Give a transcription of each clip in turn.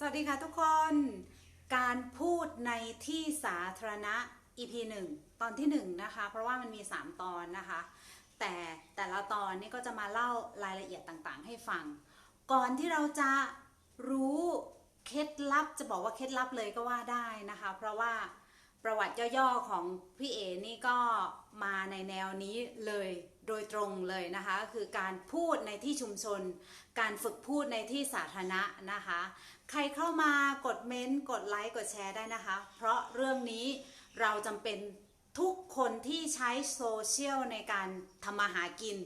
สวัสดีค่ะทุกคน การพูดในที่สาธารณะ EP 1 ตอนที่ 1 นะคะ เพราะว่ามันมี 3 ตอนนะคะ แต่แต่ละตอนนี่ก็จะมาเล่ารายละเอียดต่างๆ ให้ฟัง ก่อนที่เราจะรู้เคล็ดลับจะบอกว่าเคล็ดลับเลยก็ว่าได้นะคะ เพราะว่าประวัติย่อๆของพี่เอนี่ก็มาในแนวนี้เลย โดยตรงเลยนะคะก็คือการพูดในที่ชุมชน การฝึกพูดในที่สาธารณะนะคะ ใครเข้ามากดเม้นต์กดไลค์กดแชร์ได้นะคะ เพราะเรื่องนี้เราจำเป็นทุกคนที่ใช้โซเชียลในการทำมาหากิน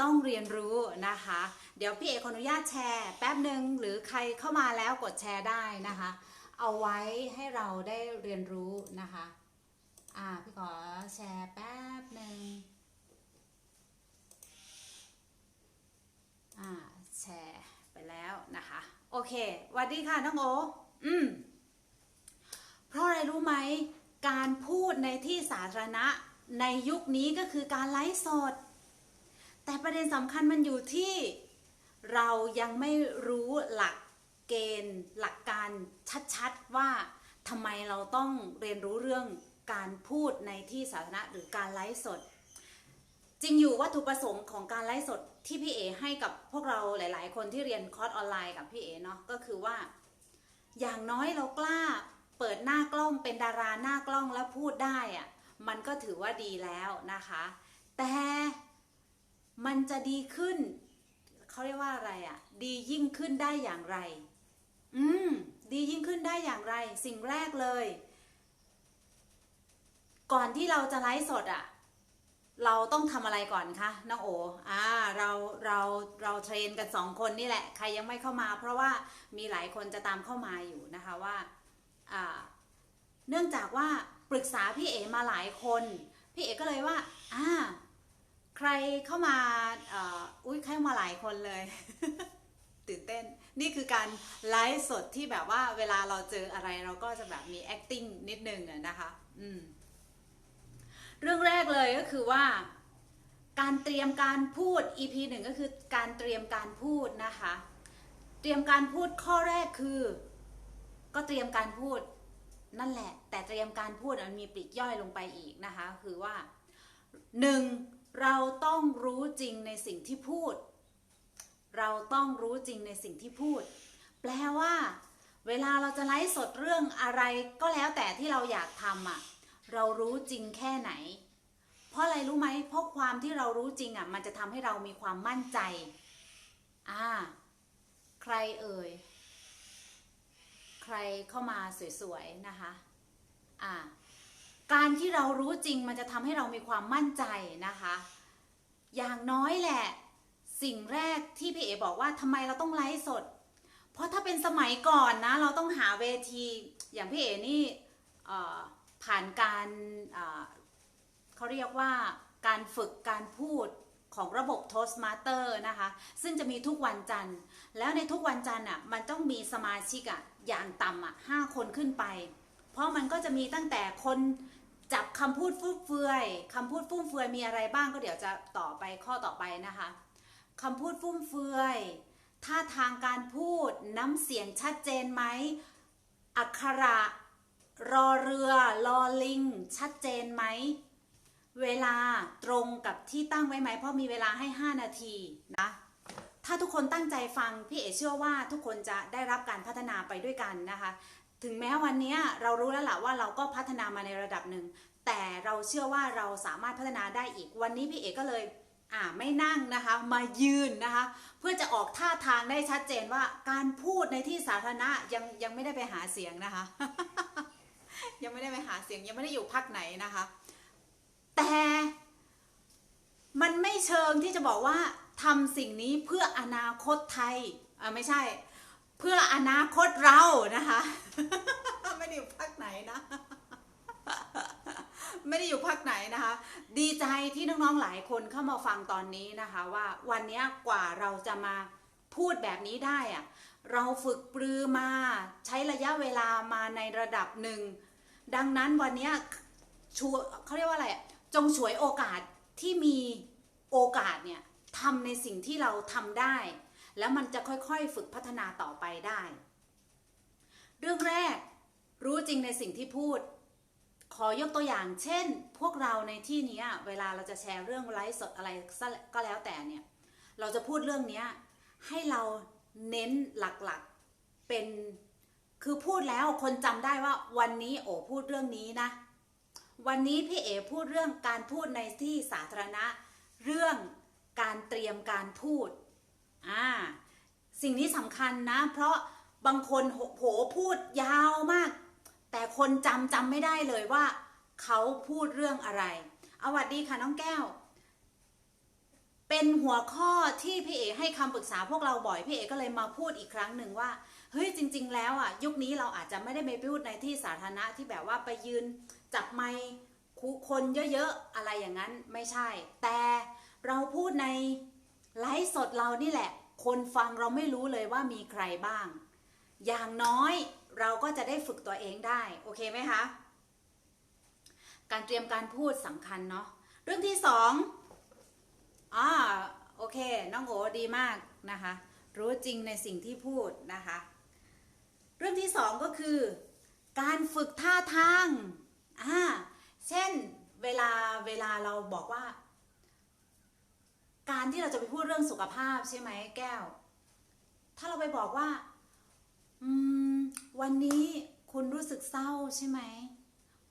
ต้องเรียนรู้นะคะ เดี๋ยวพี่เอกขออนุญาตแชร์แป๊บหนึ่งหรือใครเข้ามาแล้วกดแชร์ได้นะคะ เอาไว้ให้เราได้เรียนรู้นะคะ อ่าพี่ขอแชร์แป๊บหนึ่งอ่า แชร์ไปแล้วนะคะ โอเควัสดีค่ะน้องโออืมเพราะอะไรรู้ไหม การพูดในที่สาธารณะในยุคนี้ก็คือการไลฟ์สด แต่ประเด็นสำคัญมันอยู่ที่เรายังไม่รู้หลักเกณฑ์ หลักการชัดๆว่าทำไมเราต้องเรียนรู้เรื่องการพูดในที่สาธารณะหรือการไลฟ์สด จริงอยู่วัตถุประสงค์ของการไลฟ์สด ที่พี่เอให้กับพวกเราหลาย ๆ คนที่เรียนคอร์สออนไลน์กับพี่เอเนาะก็คือว่า อย่างน้อยเรากล้าเปิดหน้ากล้องเป็นดาราหน้ากล้องแล้วพูดได้อะมันก็ถือว่าดีแล้วนะคะ แต่มันจะดีขึ้นเขาเรียกว่าอะไรอะดียิ่งขึ้นได้อย่างไร อืมดียิ่งขึ้นได้อย่างไร สิ่งแรกเลย ก่อนที่เราจะไลฟ์สดอะ เราต้องทำอะไรก่อนคะน้องโออ่าเราเราเราเทรนกันสองคนนี่แหละ ใครยังไม่เข้ามา เพราะว่ามีหลายคนจะตามเข้ามาอยู่นะคะว่าอ่าเนื่องจากว่าปรึกษาพี่เอมาหลายคน พี่เอก็เลยว่าอ่าใครเข้ามาอ่าอุ้ยเข้ามาหลายคนเลย ตื่นเต้น นี่คือการไลฟ์สดที่แบบว่าเวลาเราเจออะไรเราก็จะแบบมี acting นิดนึงนะคะ อืม เรื่องแรกเลยก็คือว่า การเตรียมการพูด EP หนึ่งก็คือการเตรียมการพูดนะคะ เตรียมการพูดข้อแรกคือ ก็เตรียมการพูดนั่นแหละ แต่เตรียมการพูดมันมีปลีกย่อยลงไปอีกนะคะ คือว่าหนึ่งเราต้องรู้จริงในสิ่งที่พูด เราต้องรู้จริงในสิ่งที่พูด แปลว่า เวลาเราจะไลฟ์สดเรื่องอะไรก็แล้วแต่ที่เราอยากทำอะ เรารู้จริงแค่ไหน เพราะอะไรรู้ไหมเพราะความที่เรารู้จริงอะ มันจะทำให้เรามีความมั่นใจ อ่า ใครเอ่ย ใครเข้ามาสวยๆนะคะ อ่า การที่เรารู้จริงมันจะทำให้เรามีความมั่นใจนะคะ อย่างน้อยแหละ สิ่งแรกที่พี่เอบอกว่าทำไมเราต้องไลฟ์สด เพราะถ้าเป็นสมัยก่อนนะ เราต้องหาเวที อย่างพี่เอนี่ เอ่อ ผ่านการเขาเรียกว่าการฝึกการพูดของระบบ Toastmaster นะคะ ซึ่งจะมีทุกวันจันทร์ แล้วในทุกวันจันทร์อะมันต้องมีสมาชิกอะอย่างต่ำอะห้าคนขึ้นไป เพราะมันก็จะมีตั้งแต่คนจับคำพูดฟุ่มเฟือยคำพูดฟุ่มเฟือยมีอะไรบ้างก็เดี๋ยวจะต่อไปข้อต่อไปนะคะคำพูดฟุ่มเฟือยท่าทางการพูดน้ำเสียงชัดเจนไหมอักขระ รอเรือรอลิง ชัดเจนไหม เวลาตรงกับที่ตั้งไว้ไหม เพราะมีเวลาให้ 5 นาทีนะ ถ้าทุกคนตั้งใจฟัง พี่เอเชื่อว่าทุกคนจะได้รับการพัฒนาไปด้วยกันนะคะ ถึงแม้วันนี้เรารู้แล้วล่ะว่าเราก็พัฒนามาในระดับหนึ่ง แต่เราเชื่อว่าเราสามารถพัฒนาได้อีก วันนี้พี่เอก็เลยอ่าไม่นั่งนะคะ มายืนนะคะ เพื่อจะออกท่าทางได้ชัดเจนว่าการพูดในที่สาธารณะยังยังไม่ได้ไปหาเสียงนะคะ ยังไม่ได้ไปหาเสียงยังไม่ได้อยู่พักไหนนะคะ แต่มันไม่เชิงที่จะบอกว่าทำสิ่งนี้เพื่ออนาคตไทยอ่าไม่ใช่ เพื่ออนาคตเรานะคะ ไม่ได้อยู่พักไหนนะไม่ได้อยู่พักไหนนะคะ ดีใจที่น้องๆหลายคนเข้ามาฟังตอนนี้นะคะว่าวันนี้กว่าเราจะมาพูดแบบนี้ได้อะเราฝึกปรือมาใช้ระยะเวลามาในระดับหนึ่ง ดังนั้นวันนี้ชัวเขาเรียกว่าอะไร จงฉวยโอกาสที่มีโอกาสเนี่ยทำในสิ่งที่เราทำได้ แล้วมันจะค่อยๆฝึกพัฒนาต่อไปได้ เรื่องแรกรู้จริงในสิ่งที่พูด ขอยกตัวอย่างเช่น พวกเราในที่นี้เวลาเราจะแชร์เรื่องไลฟ์สดอะไรก็แล้วแต่เนี่ย เราจะพูดเรื่องนี้ให้เราเน้นหลักๆเป็น คือพูดแล้วคนจำได้ว่าวันนี้โอพูดเรื่องนี้นะ วันนี้พี่เอพูดเรื่องการพูดในที่สาธารณะ เรื่องการเตรียมการพูดอ่าสิ่งนี้สำคัญนะ เพราะบางคนโหพูดยาวมาก แต่คนจำจำไม่ได้เลยว่า เขาพูดเรื่องอะไรเอาวัสดีค่ะน้องแก้ว เป็นหัวข้อที่พี่เอให้คำปรึกษาพวกเราบ่อยพี่เอก็เลยมาพูดอีกครั้งหนึ่งว่า เฮ้ยจริง ๆ แล้วอะยุคนี้เราอาจจะไม่ได้ไปพูดในที่สาธารณะที่แบบว่าไปยืนจับไมค์คุคนเยอะๆอะไรอย่างนั้นไม่ใช่ แต่เราพูดในไลฟ์สดเรานี่แหละ คนฟังเราไม่รู้เลยว่ามีใครบ้าง อย่างน้อยเราก็จะได้ฝึกตัวเองได้ โอเคไหมคะ การเตรียมการพูดสำคัญเนาะเรื่องที่สองอ่าโอเค น้องโอดีมากนะคะ รู้จริงในสิ่งที่พูดนะคะ เรื่องที่สองก็คือ การฝึกท่าทางอ่าเช่นเวลาเวลาเราบอกว่า การที่เราจะไปพูดเรื่องสุขภาพใช่ไหมแก้ว ถ้าเราไปบอกว่าอืมวันนี้คุณรู้สึกเศร้าใช่ไหม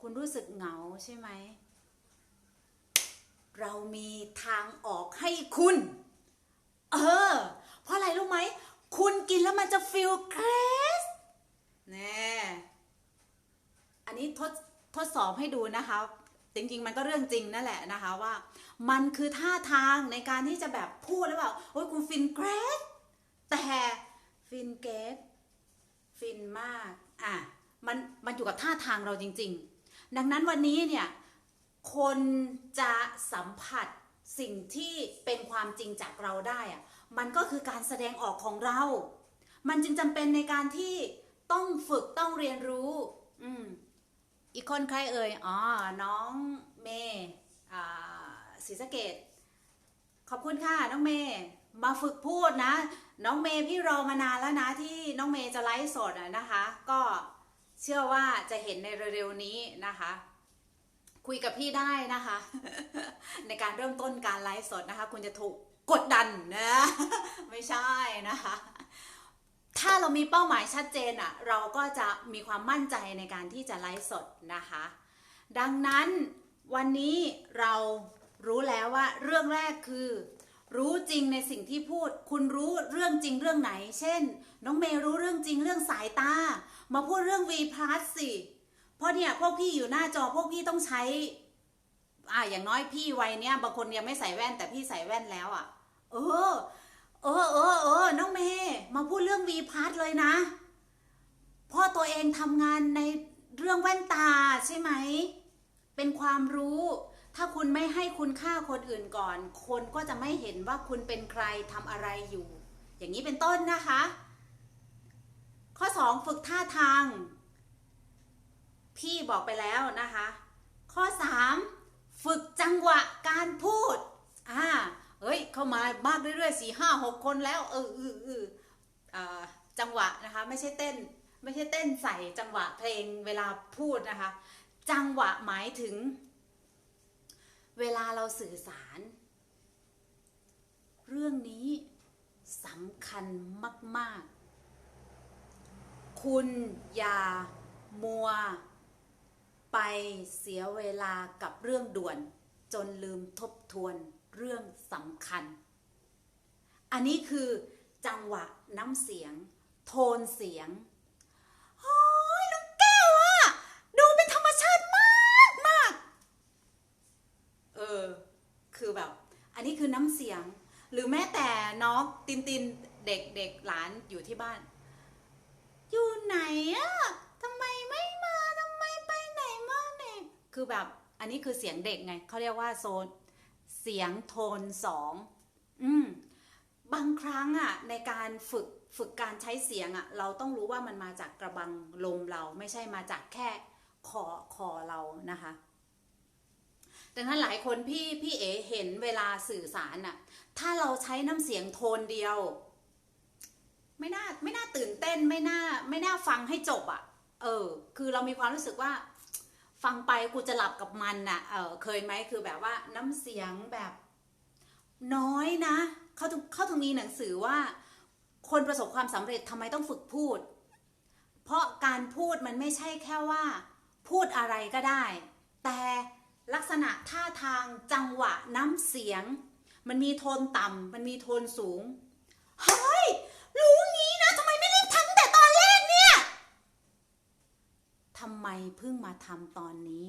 คุณรู้สึกเหงาใช่ไหม เรามีทางออกให้คุณ เออ เพราะอะไรรู้ไหม คุณกินแล้วมันจะฟีลเกร แน่อันนี้ทดทดสอบให้ดูนะคะ จริงๆ มันก็เรื่องจริงนั่นแหละนะคะว่า มันคือท่าทางในการที่จะแบบพูดแล้วแบบโอ้ยคุณฟินเกรสแต่ฟินเกรสฟินมากอะมันมันอยู่กับท่าทางเราจริง ๆ ดังนั้นวันนี้เนี่ยคนจะสัมผัสสิ่งที่เป็นความจริงจากเราได้อะมันก็คือการแสดงออกของเรา มันจึงจำเป็นในการที่ ต้องฝึกต้องเรียนรู้ อืม อีกคนใครเอ่ย อ๋อ น้องเมย์อ่าศรีสะเกดขอบคุณค่ะน้องเมย์มาฝึกพูดนะ น้องเมย์พี่รอมานานแล้วนะที่น้องเมย์จะไลฟ์สดอะนะคะ ก็เชื่อว่าจะเห็นในเร็วๆนี้นะคะ คุยกับพี่ได้นะคะ ในการเริ่มต้นการไลฟ์สดนะคะ คุณจะถูกกดดันนะ ไม่ใช่นะคะ ถ้าเรามีเป้าหมายชัดเจนอะเราก็จะมีความมั่นใจในการที่จะไลฟ์สดนะคะ ดังนั้นวันนี้เรารู้แล้วว่าเรื่องแรกคือ รู้จริงในสิ่งที่พูด คุณรู้เรื่องจริงเรื่องไหน เช่น น้องเมย์รู้เรื่องจริงเรื่องสายตา มาพูดเรื่อง V plus สิเพราะเนี่ยพวกพี่อยู่หน้าจอพวกพี่ต้องใช้ อ่าอย่างน้อยพี่วัยเนี้ยบางคนยังไม่ใส่แว่นแต่พี่ใส่แว่นแล้วอะ เออ เออเออเออน้องเมย์มาพูดเรื่อง V plus เลยนะพราะตัวเองทำงานในเรื่องแว่นตาใช่ไหม เป็นความรู้ ถ้าคุณไม่ให้คุณค่าคนอื่นก่อน คนก็จะไม่เห็นว่าคุณเป็นใครทำอะไรอยู่ อย่างนี้เป็นต้นนะคะ ข้อ 2 ฝึกท่าทาง พี่บอกไปแล้วนะคะ ข้อ 3 ฝึกจังหวะการพูดอ่า เอ้ย เข้ามามากเรื่อยๆสี่ห้าหกคนแล้ว เออเออเออจังหวะนะคะ ไม่ใช่เต้น ไม่ใช่เต้นใส่จังหวะเพลงเวลาพูดนะคะ จังหวะหมายถึง เวลาเราสื่อสาร เรื่องนี้สำคัญมาก ๆ คุณอย่ามัว ไปเสียเวลากับเรื่องด่วน จนลืมทบทวน เรื่องสำคัญ อันนี้คือจังหวะน้ำเสียง โทนเสียงโอ้ยน้องแก้วอะดูเป็นธรรมชาติมากมากเออ คือแบบ อันนี้คือน้ำเสียง หรือแม้แต่น้องตินตินเด็กเด็กหลานอยู่ที่บ้าน อยู่ไหนอะทำไมไม่มาทำไมไปไหนมาไหนคือแบบอันนี้คือเสียงเด็กไงเขาเรียกว่าโซน เสียงโทนสองอืมบางครั้งอะในการฝึกฝึกการใช้เสียงอะเราต้องรู้ว่ามันมาจากกระบังลมเราไม่ใช่มาจากแค่คอคอเรานะคะดังนั้นหลายคนพี่พี่เอเห็นเวลาสื่อสารอะถ้าเราใช้น้ำเสียงโทนเดียว ไม่น่าไม่น่าตื่นเต้นไม่น่าไม่น่าฟังให้จบอะเอเออ คือเรามีความรู้สึกว่า ฟังไปกูจะหลับกับมันน่ะเออเคยไหมคือแบบว่าน้ำเสียงแบบน้อยนะเขาถึงเขาถึงมีหนังสือว่า คนประสบความสำเร็จทำไมต้องฝึกพูด เพราะการพูดมันไม่ใช่แค่ว่า พูดอะไรก็ได้ แต่ลักษณะท่าทางจังหวะน้ำเสียง มันมีโทนต่ำมันมีโทนสูงเฮ้ยรู้งีนะทำไมไม่รีบทำตั้งแต่ตอนแรกเนี่ย ทำไมเพิ่งมาทำตอนนี้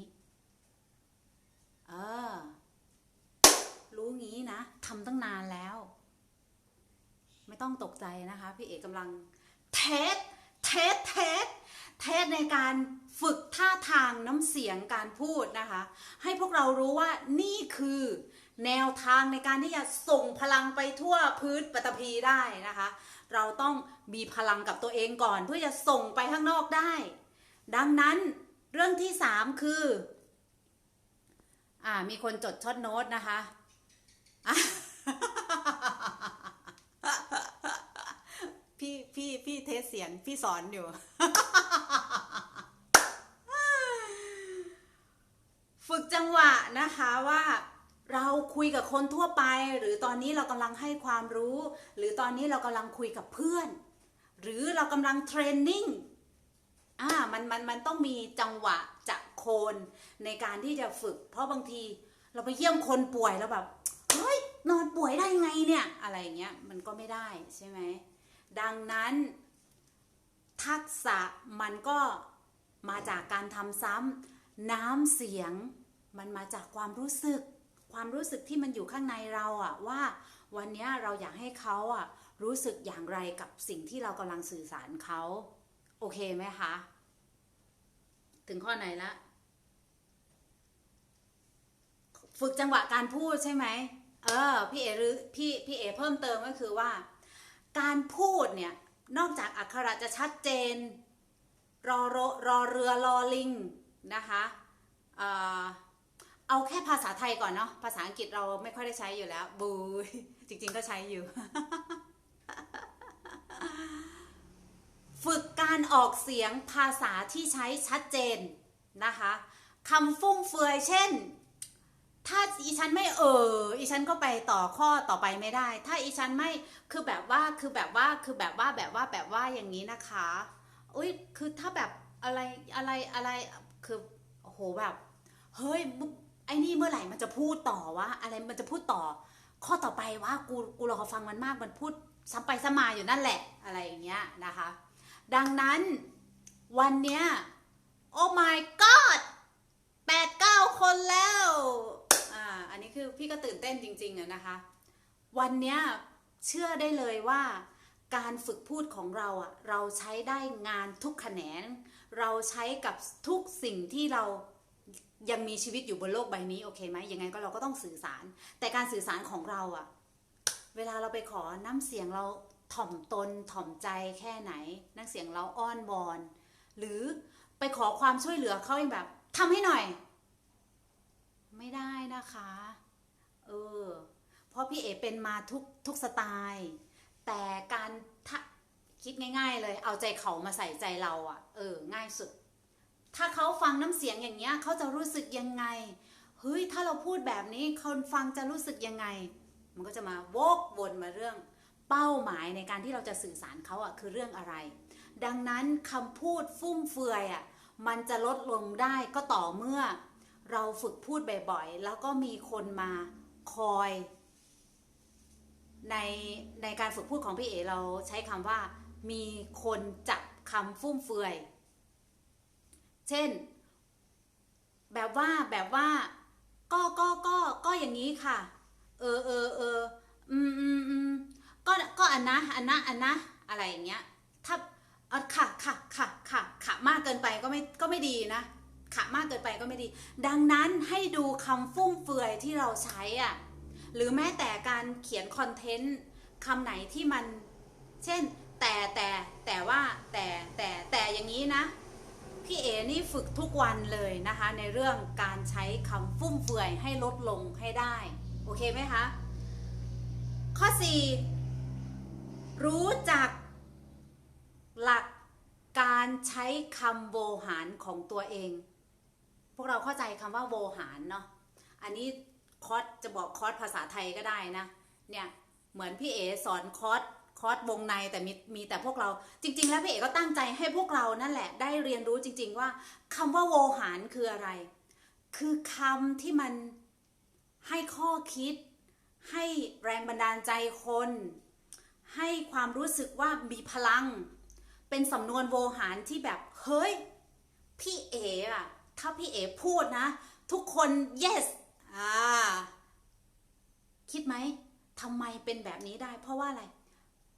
เออ รู้งี้นะทำตั้งนานแล้ว ไม่ต้องตกใจนะคะ พี่เอกกำลังเทสเทสเทสเทสในการฝึกท่าทางน้ำเสียงการพูดนะคะ ให้พวกเรารู้ว่านี่คือ แนวทางในการที่จะส่งพลังไปทั่วพื้นปฐพีได้นะคะ เราต้องมีพลังกับตัวเองก่อนเพื่อจะส่งไปข้างนอกได้ ดังนั้นเรื่องที่สามคือ อ่า มีคนจดช็อตโน้ตนะคะ พี่พี่พี่เทสเสียง พี่สอนอยู่ ฝึกจังหวะนะคะว่าเราคุยกับคนทั่วไป หรือตอนนี้เรากำลังให้ความรู้ หรือตอนนี้เรากำลังคุยกับเพื่อน หรือเรากำลังเทรนนิ่ง อ่ามันมันมันต้องมีจังหวะจะโคนในการที่จะฝึก เพราะบางทีเราไปเยี่ยมคนป่วยแล้วแบบเฮ้ยนอนป่วยได้ไงเนี่ย อะไรเงี้ยมันก็ไม่ได้ใช่ไหมดังนั้น ทักษะมันก็มาจากการทำซ้ำน้ำเสียง มันมาจากความรู้สึก ความรู้สึกที่มันอยู่ข้างในเราอะว่า วันนี้เราอยากให้เขาอะรู้สึกอย่างไรกับสิ่งที่เรากำลังสื่อสารเขา โอเคไหมคะ ถึงข้อไหนละ ฝึกจังหวะการพูดใช่ไหม เออ พี่เอหรือพี่พี่เอเพิ่มเติมก็คือว่า การพูดเนี่ย นอกจากอักขระจะชัดเจน รอรอรอเรือรอลิงนะคะเออเอาแค่ภาษาไทยก่อนเนาะ ภาษาอังกฤษเราไม่ค่อยได้ใช้อยู่แล้ว บูยจริง ๆ ก็ใช้อยู่ ฝึ การออกเสียงภาษาที่ใช้ชัดเจนนะคะคำฟุ่มเฟือยเช่น ถ้าอีฉันไม่เอออีฉันก็ไปต่อข้อต่อไปไม่ได้ ถ้าอีฉันไม่คือแบบว่าคือแบบว่าคือแบบว่าแบบว่าแบบว่าอย่างนี้นะคะอุ้ยคือถ้าแบบอะไรอะไรอะไรคือโอ้โหแบบเฮ้ยไอ้นี่เมื่อไหร่มันจะพูดต่อวะอะไรมันจะพูดต่อ ข้อต่อไปว่ากูกูรอฟังมันมากมันพูดซ้ำไปซ้ำมาอยู่นั่นแหละอะไรอย่างเงี้ยนะคะ ดังนั้นวันเนี้ย โอ้ my god แปดเก้าคนแล้ว อ่า อันนี้คือพี่ก็ตื่นเต้นจริงๆอะนะคะ วันเนี้ยเชื่อได้เลยว่าการฝึกพูดของเราอะเราใช้ได้งานทุกแขนง เราใช้กับทุกสิ่งที่เรายังมีชีวิตอยู่บนโลกใบนี้โอเคไหมยังไงก็เราก็ต้องสื่อสาร แต่การสื่อสารของเราอะเวลาเราไปขอน้ำเสียงเรา ถ่อมตนถ่อมใจแค่ไหนน้ำเสียงเราอ้อนวอน หรือไปขอความช่วยเหลือเขาเองแบบทำให้หน่อย ไม่ได้นะคะเออเพราะพี่เอเป็นมาทุกทุกสไตล์ แต่การคิดง่าย ๆ เลย เอาใจเขามาใส่ใจเราอะ่ะ เออ ง่ายสุด ถ้าเขาฟังน้ำเสียงอย่างเงี้ยเขาจะรู้สึกยังไงเฮ้ยถ้าเราพูดแบบนี้คนฟังจะรู้สึกยังไง มันก็จะมาวกวนมาเรื่อง เป้าหมายในการที่เราจะสื่อสารเขาอะ่ะคือเรื่องอะไร ดังนั้นคำพูดฟุ่มเฟือยอะ่ะมันจะลดลงได้ก็ต่อเมื่อ เราฝึกพูดบ่อยๆ แล้วก็มีคนมาคอย ในในการฝึกพูดของพี่เอเราใช้คำว่า มีคนจับคำฟุ่มเฟือย เช่น แบบว่าแบบว่า ก็ก็ก็ก็อย่างนี้ค่ะ เออเออเอออืมอืมอืม ก็ก็อันนะอันนะอันนะอะไรอย่างเงี้ยถ้าเออค่ะค่ะค่ะค่ะค่ะมากเกินไปก็ไม่ก็ไม่ดีนะขะมากเกินไปก็ไม่ดี ดังนั้นให้ดูคำฟุ่มเฟือยที่เราใช้อะหรือแม้แต่การเขียนคอนเทนต์คำไหนที่มัน เช่น แต่แต่แต่ว่าแต่แต่แต่อย่างนี้นะ พี่เอนี่ฝึกทุกวันเลยนะคะ ในเรื่องการใช้คำฟุ่มเฟือยให้ลดลงให้ได้ โอเคไหมคะ ข้อ 4 รู้จักหลักการใช้คำโวหารของตัวเอง พวกเราเข้าใจคำว่าโวหารเนาะ อันนี้คอร์สจะบอกคอร์สภาษาไทยก็ได้นะ เนี่ยเหมือนพี่เอสอนคอร์สคอร์สวงในแต่มีมีแต่พวกเราจริง ๆ แล้วพี่เอก็ตั้งใจให้พวกเรานั่นแหละ ได้เรียนรู้จริง ๆ ว่าคำว่าโวหารคืออะไร คือคำที่มันให้ข้อคิด ให้แรงบันดาลใจคน ให้ความรู้สึกว่ามีพลัง เป็นสำนวนโวหารที่แบบ เฮ้ย พี่เอ๋อะถ้าพี่เอ๋พูดนะ ทุกคน yes อ่าคิดไหมทำไมเป็นแบบนี้ได้ เพราะว่าอะไร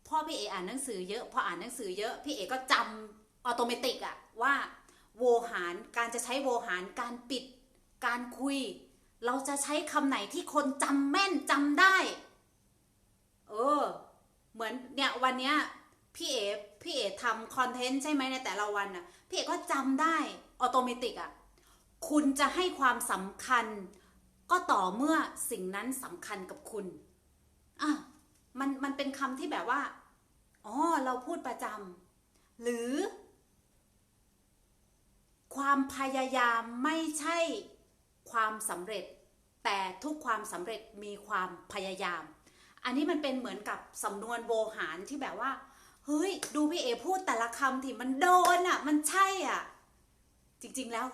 พ่อพี่เออ่านหนังสือเยอะพออ่านหนังสือเยอะพี่เอก็จำออโตเมติกอะว่าโวหารการจะใช้โวหารการปิด การคุย เราจะใช้คำไหนที่คนจำแม่นจำได้ เออ เหมือนเนี่ยวันเนี้ยพี่เอพี่เอทำคอนเทนต์ใช่ไหมในแต่ละวันน่ะพี่เอก็จำได้ออโตเมติกอะคุณจะให้ความสำคัญ ก็ต่อเมื่อสิ่งนั้นสำคัญกับคุณอะมันมันเป็นคำที่แบบว่าอ๋อเราพูดประจำหรือ ความพยายามไม่ใช่ความสำเร็จ แต่ทุกความสำเร็จมีความพยายาม อันนี้มันเป็นเหมือนกับสำนวนโวหารที่แบบว่า เฮ้ย ดูพี่เอพูดแต่ละคำที่มันโดนอะ มันใช่อะ จริงๆแล้ว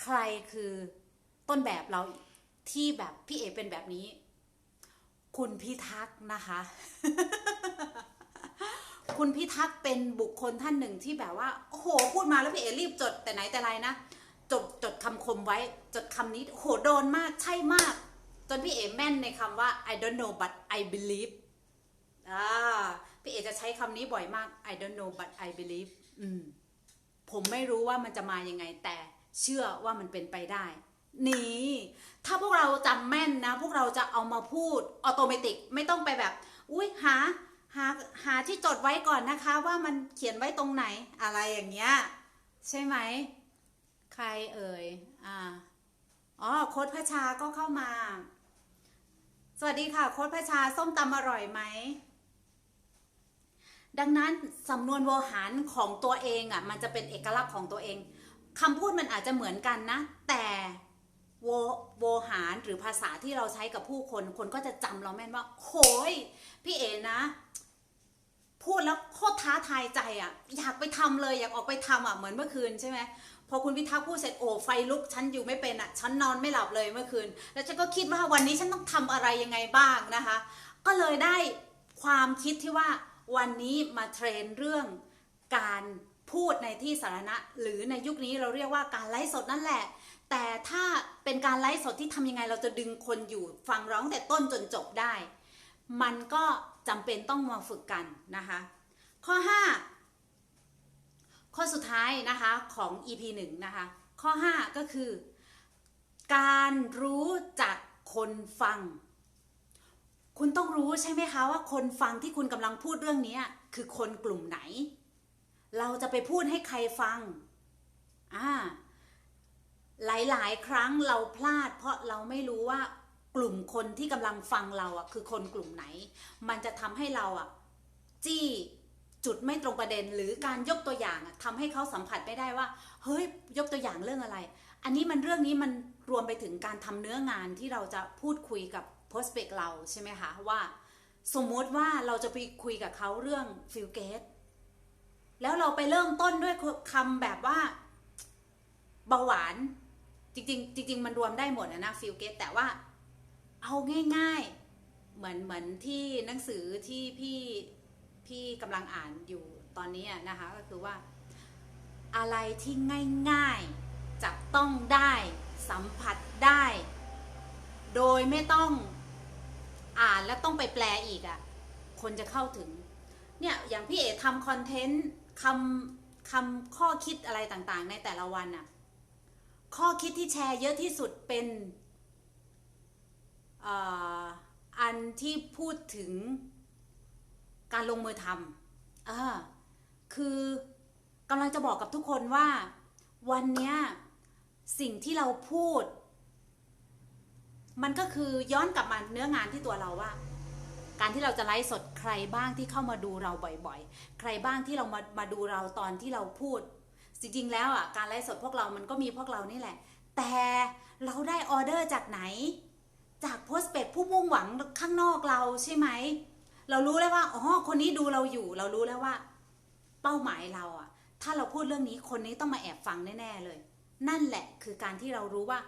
ใครคือต้นแบบเราที่แบบพี่เอเป็นแบบนี้ คุณพิทักษ์นะคะ คุณพิทักษ์เป็นบุคคลท่านหนึ่งที่แบบว่า โอ้โห พูดมาแล้วพี่เอรีบจดแต่ไหนแต่ไรนะ จดจดคำคมไว้ จดคำนี้โอ้โหโดนมากใช่มาก จนพี่เอแม่นในคำว่า I don't know but I believe อ่าพี่เอจะใช้คำนี้บ่อยมาก I don't know but I believe อืมผมไม่รู้ว่ามันจะมายังไงแต่เชื่อว่ามันเป็นไปได้ นี่ ถ้าพวกเราจำแม่นนะ พวกเราจะเอามาพูดออโตเมติกไม่ต้องไปแบบ อุ้ยหาหาหาที่จดไว้ก่อนนะคะ ว่ามันเขียนไว้ตรงไหนอะไรอย่างเงี้ยใช่ไหม ใครเอ่ย อ่า อ๋อ โค้ดพระชาก็เข้ามา สวัสดีค่ะ โค้ดพระชาส้มตำอร่อยไหม ดังนั้นสำนวนโวหารของตัวเองอะ มันจะเป็นเอกลักษณ์ของตัวเองคำพูดมันอาจจะเหมือนกันนะ แต่โวโวหารหรือภาษาที่เราใช้กับผู้คน คนก็จะจำเราแม่นว่าโหยพี่เอนะ พูดแล้วโคตรท้าทายใจอะ อยากไปทำเลยอยากออกไปทำอะเหมือนเมื่อคืนใช่ไหม พอคุณพิทักษ์พูดเสร็จโอ้ไฟลุกฉันอยู่ไม่เป็นอะฉันนอนไม่หลับเลยเมื่อคืน แล้วฉันก็คิดว่าวันนี้ฉันต้องทำอะไรยังไงบ้างนะคะ ก็เลยได้ความคิดที่ว่าวันนี้มาเทรนเรื่องการพูดในที่สาธารณะ หรือในยุคนี้เราเรียกว่าการไลฟ์สดนั่นแหละ แต่ถ้าเป็นการไลฟ์สดที่ทำยังไง เราจะดึงคนอยู่ฟังร้องแต่ต้นจนจบได้ มันก็จำเป็นต้องมาฝึกกันนะคะ ข้อ 5 ข้อสุดท้ายนะคะของ EP 1นะคะ ข้อ 5 ก็คือ การรู้จักคนฟัง คุณต้องรู้ใช่ไหมคะว่าคนฟังที่คุณกำลังพูดเรื่องนี้คือคนกลุ่มไหน เราจะไปพูดให้ใครฟังอ่าหลาย ๆ ครั้งเราพลาด เพราะเราไม่รู้ว่ากลุ่มคนที่กำลังฟังเราอะคือคนกลุ่มไหน มันจะทำให้เราอะจี้ จุดไม่ตรงประเด็น หรือการยกตัวอย่างอะทำให้เขาสัมผัสไม่ได้ว่า เฮ้ยยกตัวอย่างเรื่องอะไร อันนี้มันเรื่องนี้มันรวมไปถึงการทำเนื้องานที่เราจะพูดคุยกับ prospect เราใช่ไหมคะว่าสมมติว่าเราจะไปคุยกับเขาเรื่องฟิลเกตแล้วเราไปเริ่มต้นด้วยคำแบบว่าเบาหวาน จริงๆจริงๆมันรวมได้หมดนะนะฟิลเกตแต่ว่าเอาง่าย ๆ เหมือนเหมือนที่หนังสือที่พี่ พี่กำลังอ่านอยู่ตอนนี้นะคะก็คือว่าอะไรที่ง่ายๆจับต้องได้สัมผัสได้ โดยไม่ต้องอ่านแล้วต้องไปแปลอีกอะ่ะคนจะเข้าถึงเนี่ยอย่างพี่เอ๋ทำคอนเทนต์คำคำข้อคิดอะไรต่างๆ ในแต่ละวันอะ่ะข้อคิดที่แชร์เยอะที่สุดเป็นออันที่พูดถึง การลงมือทำอ่าคือกำลังจะบอกกับทุกคนว่า วันเนี้ยสิ่งที่เราพูด มันก็คือย้อนกลับมาเนื้องานที่ตัวเราว่า การที่เราจะไลฟ์สดใครบ้างที่เข้ามาดูเราบ่อยๆ ใครบ้างที่เรามามาดูเราตอนที่เราพูด จริงๆ แล้วอะการไลฟ์สดพวกเรามันก็มีพวกเรานี่แหละ แต่เราได้ออเดอร์จากไหน จากโพสเปดผู้มุ่งหวังข้างนอกเราใช่ไหม เรารู้แล้วว่าอ๋อคนนี้ดูเราอยู่ เรารู้แล้วว่า เป้าหมายเราอะถ้าเราพูดเรื่องนี้คนนี้ต้องมาแอบฟังแน่ๆเลย นั่นแหละคือการที่เรารู้ว่า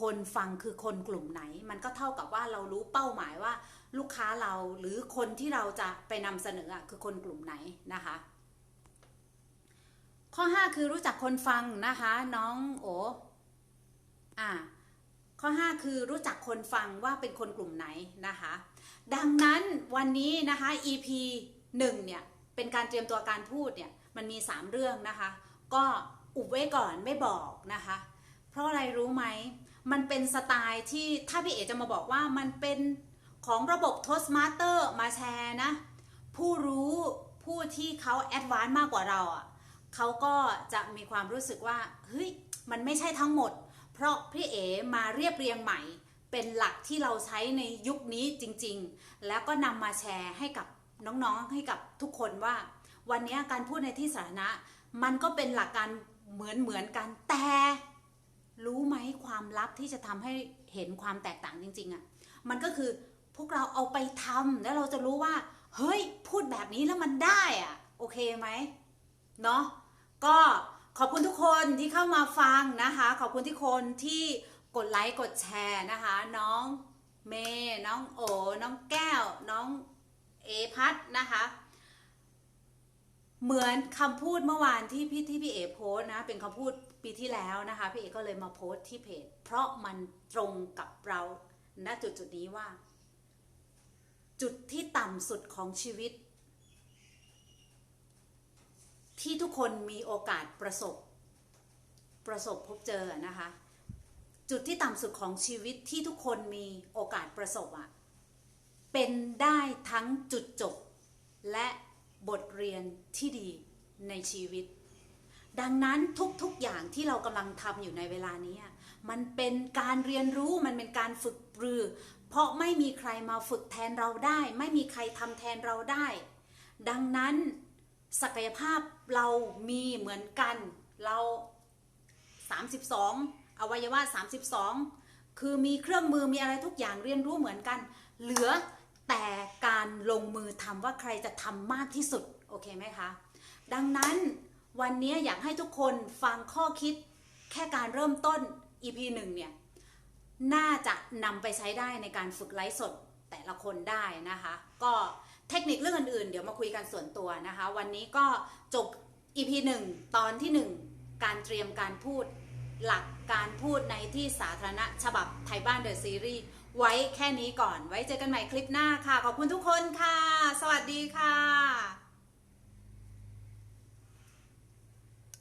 คนฟังคือคนกลุ่มไหน มันก็เท่ากับว่าเรารู้เป้าหมายว่า ลูกค้าเราหรือคนที่เราจะไปนำเสนออะคือคนกลุ่มไหนนะคะ ข้อ 5 คือรู้จักคนฟังนะคะ น้องโออ่าข้อ 5 คือรู้จักคนฟังว่าเป็นคนกลุ่มไหนนะคะ ดังนั้นวันนี้นะคะ EP 1เนี่ยเป็นการเตรียมตัวการพูดเนี่ยมันมี 3 เรื่องนะคะ ก็อุบไว้ก่อนไม่บอกนะคะ เพราะอะไรรู้ไหม มันเป็นสไตล์ที่ถ้าพี่เอ๋จะมาบอกว่ามันเป็นของระบบ Toastmaster มาแชร์นะ ผู้รู้ผู้ที่เขาแอดวานซ์มากกว่าเราอะเขาก็จะมีความรู้สึกว่าเฮ้ยมันไม่ใช่ทั้งหมด เพราะพี่เอ๋มาเรียบเรียงใหม่ เป็นหลักที่เราใช้ในยุคนี้จริง ๆ แล้วก็นำมาแชร์ให้กับน้องๆ ให้กับทุกคนว่า วันนี้การพูดในที่สาธารณะ มันก็เป็นหลักการเหมือนเหมือนๆกันแต่รู้ไหมความลับที่จะทำให้เห็นความแตกต่างจริง ๆอะ่ะมันก็คือพวกเราเอาไปทำแล้วเราจะรู้ว่า เฮ้ย พูดแบบนี้แล้วมันได้อะ่ะ โอเคไหมเนาะก็ขอบคุณทุกคนที่เข้ามาฟังนะคะ ขอบคุณที่คนที่ กดไลค์กดแชร์นะคะ น้องเมย์น้องโอ น้องแก้ว น้องเอพัทนะคะ เหมือนคำพูดเมื่อวานที่พี่ที่พี่เอโพสนะเป็นคำพูดปีที่แล้วนะคะพี่เอก็เลยมาโพสที่เพจ เพราะมันตรงกับเราณจุดจุดนี้ว่า จุดที่ต่ำสุดของชีวิต ที่ทุกคนมีโอกาสประสบ ประสบพบเจอนะคะ จุดที่ต่ำสุดของชีวิตที่ทุกคนมีโอกาสประสบอะเป็นได้ทั้งจุดจบ และบทเรียนที่ดีในชีวิต ดังนั้นทุกๆอย่างที่เรากำลังทำอยู่ในเวลานี้อะมันเป็นการเรียนรู้มันเป็นการฝึกปรือ เพราะไม่มีใครมาฝึกแทนเราได้ ไม่มีใครทำแทนเราได้ ดังนั้นศักยภาพเรามีเหมือนกัน เรา 32 อวัยวะ 32 คือมีเครื่องมือมีอะไรทุกอย่างเรียนรู้เหมือนกัน เหลือแต่การลงมือทำว่าใครจะทำมากที่สุด โอเคไหมคะ ดังนั้นวันนี้อยากให้ทุกคนฟังข้อคิดแค่การเริ่มต้น EP 1 เนี่ย น่าจะนำไปใช้ได้ในการฝึกไลฟ์สดแต่ละคนได้นะคะ ก็เทคนิคเรื่องอื่นๆ เดี๋ยวมาคุยกันส่วนตัวนะคะ วันนี้ก็จบ EP 1 ตอนที่ 1 การเตรียมการพูด หลักการพูดในที่สาธารณะฉบับไทยบ้านเดอะซีรีส์ไว้แค่นี้ก่อน ไว้เจอกันใหม่คลิปหน้าค่ะ ขอบคุณทุกคนค่ะ สวัสดีค่ะ